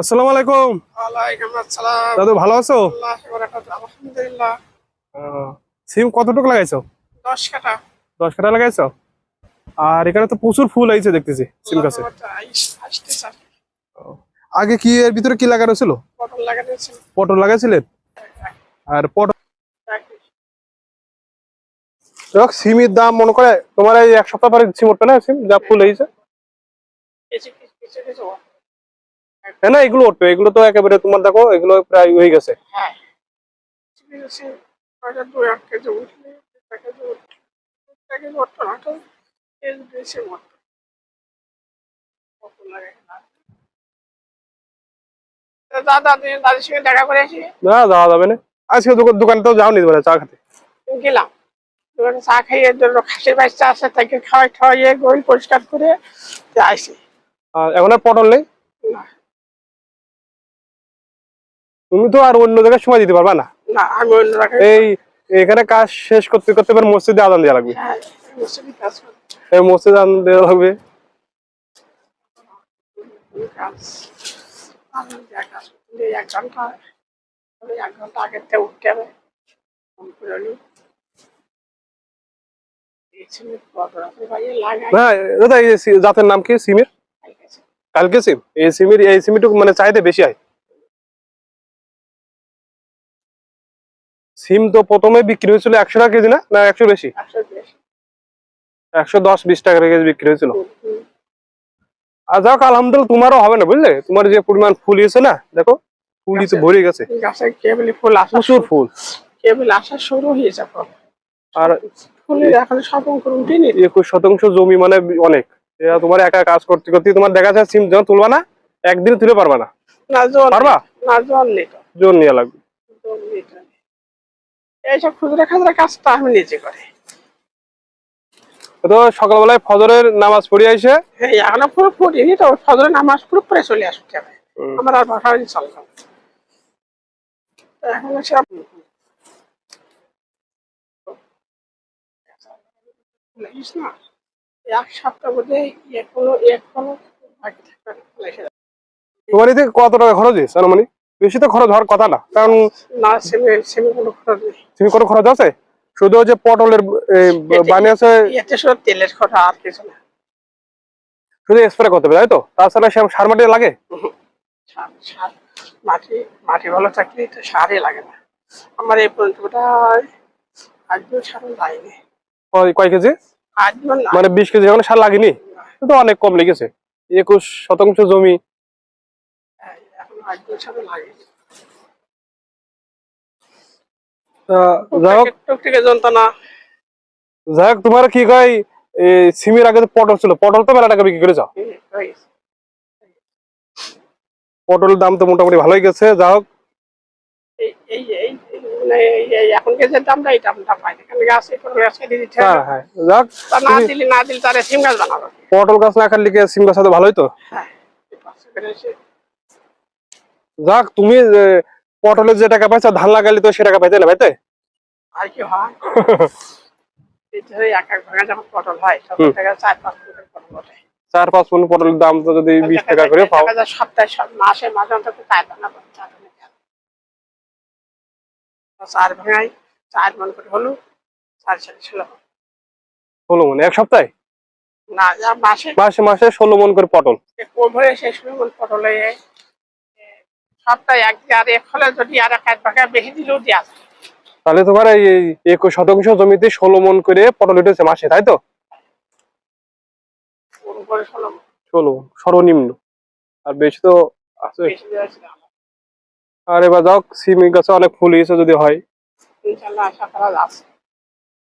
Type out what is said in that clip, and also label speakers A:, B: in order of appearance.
A: আসসালামু আলাইকুম।
B: ওয়ালাইকুম আসসালাম।
A: দাদু ভালো আছো?
B: আলহামদুলিল্লাহ।
A: সিম কতটুকু লাগাইছো?
B: দশ কাটা
A: দশ কাটা লাগাইছো? আর এখানে তো প্রচুর ফুল আইছে দেখতেছি সিম গাছে। আগে কি এর ভিতরে কি লাগানো ছিল?
B: পটল লাগানো ছিল।
A: পটল লাগাইছিলেন? আর পটল দেখ, সিমের দাম মনে করে তোমার এই এক সপ্তাহ পরে সিম উঠবে না? সিম যা ফুল হয়েছে
B: কিছু কিছু।
A: হ্যাঁ না এগুলো উঠবে এগুলো তো একেবারে তোমার দেখো এগুলো প্রায় হয়ে গেছে।
B: হ্যাঁ। না
A: যাওয়া যাবে না। আজকে দোকানে তো যাও নি তোমরা চা খেতে।
B: গেলাম। চা খাইয়ে জন্য খাসির বাচ্চা আছে তাকে খাওয়াই খাওয়াইয়ে গোল পরিষ্কার করে তো আসি।
A: আর এখন আর পটল নেই?
B: না।
A: তুমি তো আর অন্য জায়গায় সময় দিতে পারবা না।
B: আমি অন্য
A: এই এখানে কাজ শেষ করতে করতে এবার মসজিদে আদান দেওয়া লাগবে।
B: হ্যাঁ
A: এই মসজিদে আদান দেওয়া লাগবে। জাতের নাম কি? সিমের? কালকে সিম। এই সিমের এই সিমিটুকু মানে চাইতে বেশি হয়। সিম তো প্রথমে বিক্রি হয়েছিল একশো টাকা কেজি না? না একশো বেশি?
B: একশো
A: দশ বিশ টাকা কেজি বিক্রি হয়েছিল। আর যাক আলহামদুলিল্লাহ তোমারও হবে না বুঝলে? তোমার যে পরিমাণ ফুল হয়েছে না দেখো ফুলই তো ভরে গেছে।
B: ফুল
A: প্রচুর ফুল।
B: কেবল আসা শুরু হয়েছে এখন
A: আর
B: ফুলের এখন সব
A: একুশ শতাংশ জমি মানে অনেক। তোমার একা কাজ করতে করতে তোমার দেখা যায় সিম যখন তুলবা না একদিনে তুলে পারবা না।
B: না জল
A: পারবা?
B: না জল নেই
A: জোর নিয়ে লাগবে।
B: এইসব খুচরা কাজটা আমি নিজে করি।
A: তো সকালবেলায় ফজরের নামাজ পড়ে
B: হ্যাঁ এখনও পুরো ফুটিনি তো ফজরের নামাজ পুরো পরে চলে আমার আর এখন সব না। এক সপ্তাহ বোধে এখনও এখনও বাকি থাকবে না, লাগিয়ে দাও।
A: তোমার কত টাকা খরচ হয়েছে মানে বেশি তো খরচ হওয়ার কথা না। কারণ
B: না সেমে সেমে কোনো খরচ নেই।
A: তুমি কোনো খরচ আছে? শুধু যে পটলের বানিয়ে আছে
B: এতে শুধু তেলের খরচ আর কিছু না।
A: শুধু স্প্রে করতে হবে তাই তো? তাছাড়া সে সার মাটি লাগে?
B: সার মাটি মাটি ভালো থাকলে তো সারই লাগে না। আমার এই পর্যন্ত আজও সার লাগেনি
A: কয়- কেজি? মানে বিশ কেজি এখন সার লাগেনি? তো অনেক কম লেগেছে। একুশ শতাংশ জমি
B: এখন আজও সার লাগেনি
A: যাই হোক।
B: টুকটুকে যন্ত্রণা।
A: যাই হোক তোমার কি কয় সিমের আগে পটল ছিল পটল তো মেলা টাকা বিক্রি করে যাও দাম তো মোটামুটি ভালোই গেছে যা হোক
B: পটল গাছ
A: হ্যাঁ হ্যাঁ
B: না সিম গাছ
A: পটল গাছ না কি সিম গাছ ভালোই তো?
B: হ্যাঁ
A: যাক তুমি যে পটলের যে টাকা পাইছো ধান লাগাইলে তো সে টাকা পাইতে না পাইতে?
B: আর কি হয়? পটল হয় চার পাঁচ পটল
A: মন পটলের দাম তো যদি বিশ টাকা করে পাও।
B: সপ্তাহে মাসে মাঝে অন্তত চার চার ভাঙাই মন করে হলো চার সাড়ে ষোলো
A: ষোলো মন এক সপ্তাহে?
B: না মাসে।
A: মাসে মাসে ষোলো মন করে পটল।
B: কোভরে শেষ মন পটল। হয়ে এক আর এক হলে যদি আর এক এক ভাগা বেশি দিলেও দেওয়া যায়।
A: তাহলে তোমার এই একুশ শতাংশ জমিতে ষোলো মন করে পটল উঠেছে মাসে তাই তো?
B: ষোলো
A: সর্বনিম্ন। আর বেশি তো আছে। আর এবার যাও সিম গাছে অনেক ফুল হয়েছে যদি হয়।
B: ইনশাল্লাহ আশা করা যাচ্ছে।